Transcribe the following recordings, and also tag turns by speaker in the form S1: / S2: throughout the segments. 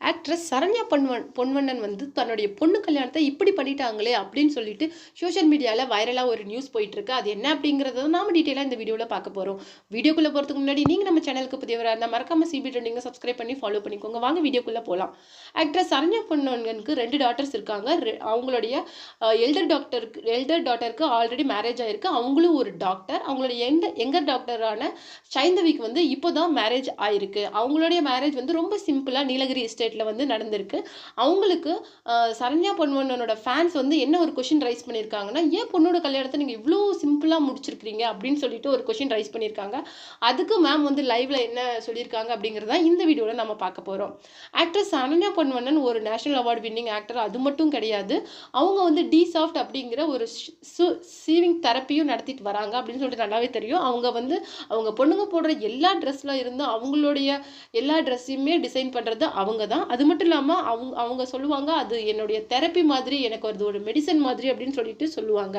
S1: Actress Saranya பொன்வன் Ponvannan வந்து தன்னுடைய பொண்ணு கல்யாணத்தை இப்படி பண்ணிட்டாங்களே அப்படின்னு சொல்லிட்டு சோஷியல் மீடியாவில் வைரலாக ஒரு நியூஸ் போயிட்டுருக்கு. அது என்ன அப்படிங்கிறத நாம டீட்டெயிலாக இந்த வீடியோவில் பார்க்க போகிறோம் வீடியோக்குள்ளே போகிறதுக்கு முன்னாடி நீங்கள் நம்ம சேனலுக்கு புதியவராக இருந்தால் மறக்காமல் சிபி ட்ரெண்டிங்கை சப்ஸ்கிரைப் பண்ணி ஃபாலோ பண்ணிக்கோங்க. வாங்க வீடியோக்குள்ளே போகலாம் ஆக்ட்ரஸ் சரண்யா பொன்வண்ணனுக்கு ரெண்டு டாட்டர்ஸ் இருக்காங்க. அவங்களுடைய எல்டர் டாக்டருக்கு எல்டர் டாட்டருக்கு ஆல்ரெடி மேரேஜ் ஆகிருக்கு அவங்களும் ஒரு டாக்டர் அவங்களுடைய எந்த எங்கர் டாக்டரான சைந்தவிக்கு வந்து இப்போ தான் மேரேஜ் ஆயிருக்கு. அவங்களுடைய மேரேஜ் வந்து ரொம்ப சிம்பிளாக நீலகிரி எஸ்டேட்டில் வந்து நடந்திருக்கு. அவங்களுக்கு சரண்யா பொன்வண்ணனோட ஃபேன்ஸ் வந்து என்ன ஒரு கொஷின் ரைஸ் பண்ணியிருக்காங்கன்னா ஏன் பொண்ணோட கல்யாணத்தை நீங்கள் இவ்வளோ சிம்பிளாக முடிச்சிருக்கிறீங்க? அப்படின்னு சொல்லிட்டு ஒரு கொஷின் ரைஸ் பண்ணியிருக்காங்க அதுக்கு மேம் வந்து லைவ்ல என்ன சொல்லியிருக்காங்க அப்படிங்கிறத இந்த வீடியோவில் நம்ம பார்க்க போகிறோம் ஆக்ட்ரஸ் சரண்யா பொன்வண்ணன் ஒரு நேஷனல் அவார்டு வின்னிங் ஆக்டர் அது மட்டும் கிடையாது. அவங்க வந்து டி சாஃப்ட் அப்படிங்கிற ஒரு சீவிங் தெரப்பியும் நடத்திட்டு வராங்க அப்படின்னு சொல்லிட்டு நல்லாவே தெரியும். அவங்க வந்து அவங்க பொண்ணுங்க போடுற எல்லா ட்ரெஸ்லாம் இருந்து அவங்களுடைய எல்லா ட்ரெஸ்ஸையுமே டிசைன் பண்ணுறது அவங்க தான். அது மட்டும் இல்லாமல் அவங்க அவங்க சொல்லுவாங்க அது என்னுடைய தெரப்பி மாதிரி எனக்கு அது ஒரு மெடிசன் மாதிரி அப்படின்னு சொல்லிட்டு சொல்லுவாங்க.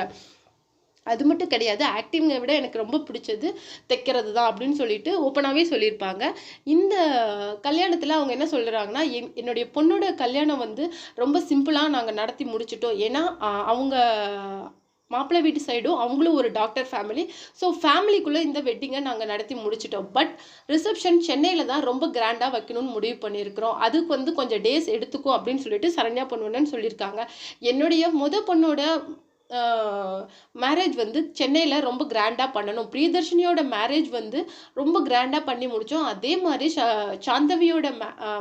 S1: அது மட்டும் கிடையாது. ஆக்டிங்கை விட எனக்கு ரொம்ப பிடிச்சது தைக்கிறது தான் அப்படின்னு சொல்லிட்டு ஓப்பனாகவே சொல்லியிருப்பாங்க. இந்த கல்யாணத்தில் அவங்க என்ன சொல்கிறாங்கன்னா என் என்னுடைய பொண்ணோட கல்யாணம் வந்து ரொம்ப சிம்பிளாக நாங்கள் நடத்தி முடிச்சிட்டோம். ஏன்னா அவங்க மாப்பிள்ளை வீட்டு சைடும் அவங்களும் ஒரு டாக்டர் ஃபேமிலி ஸோ ஃபேமிலிக்குள்ளே இந்த வெட்டிங்கை நாங்கள் நடத்தி முடிச்சிட்டோம். பட் ரிசப்ஷன் சென்னையில் தான் ரொம்ப கிராண்டாக வைக்கணும்னு முடிவு பண்ணியிருக்கிறோம். அதுக்கு வந்து கொஞ்சம் டேஸ் எடுத்துக்கும் அப்படின்னு சொல்லிட்டு சரண்யா பொண்ணுன்னு சொல்லியிருக்காங்க. என்னுடைய முத பொண்ணோட மேரேஜ் வந்து சென்னையில் ரொம்ப கிராண்டாக பண்ணணும். பிரியதர்ஷினியோட மேரேஜ் வந்து ரொம்ப கிராண்டாக பண்ணி முடித்தோம் அதே மாதிரி சா- சாந்தவியோட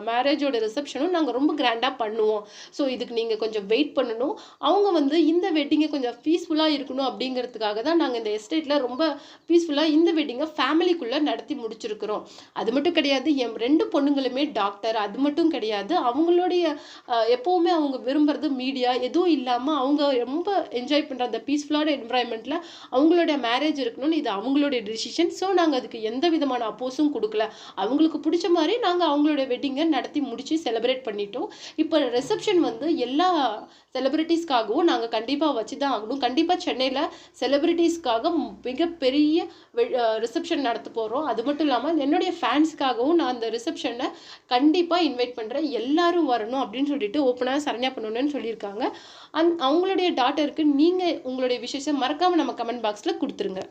S1: மேரேஜோட ரிசப்ஷனும் நாங்கள் ரொம்ப கிராண்டாக பண்ணுவோம். ஸோ இதுக்கு நீங்கள் கொஞ்சம் வெயிட் பண்ணணும். அவங்க வந்து இந்த வெட்டிங்கை கொஞ்சம் பீஸ்ஃபுல்லாக இருக்கணும் அப்படிங்கிறதுக்காக தான் நாங்கள் இந்த எஸ்டேட்டில் ரொம்ப பீஸ்ஃபுல்லாக இந்த வெட்டிங்கை ஃபேமிலிக்குள்ளே நடத்தி முடிச்சிருக்கிறோம். அது மட்டும் கிடையாது என் ரெண்டு பொண்ணுங்களுமே டாக்டர் அது மட்டும் கிடையாது அவங்களுடைய எப்போவுமே அவங்க விரும்புறது மீடியா எதுவும் இல்லாமல் அவங்க ரொம்ப என்ஜாய் பண்ணுற அந்த பீஸ்ஃபுல்லான என்வரான்மெண்ட்டில் அவங்களோட மேரேஜ் இருக்கணும்னு இது அவங்களுடைய டிசிஷன் ஸோ நாங்கள் அதுக்கு எந்த விதமான அப்போஸும் கொடுக்கல. அவங்களுக்கு பிடிச்ச மாதிரி நாங்கள் அவங்களோட வெட்டிங்கை நடத்தி முடித்து செலிப்ரேட் பண்ணிட்டோம். இப்போ ரிசப்ஷன் வந்து எல்லா செலிப்ரிட்டிஸ்க்காகவும் நாங்கள் கண்டிப்பாக வச்சு தான் ஆகணும். கண்டிப்பாக சென்னையில் செலிப்ரிட்டிஸ்க்காக மிகப்பெரிய ரிசப்ஷன் நடத்த போகிறோம் அது மட்டும் இல்லாமல் என்னுடைய ஃபேன்ஸ்க்காகவும் நான் அந்த ரிசப்ஷனை கண்டிப்பாக இன்வைட் பண்ணுறேன் எல்லாரும் வரணும் அப்படின்னு சொல்லிட்டு ஓப்பனாக சரண்யா பண்ணணும்னு சொல்லியிருக்காங்க. அந் அவங்களுடைய டாட்டருக்கு நீ நீங்கள் உங்களுடைய விசேஷம் மறக்காமல் நம்ம கமெண்ட் பாக்ஸில் கொடுத்துருங்க.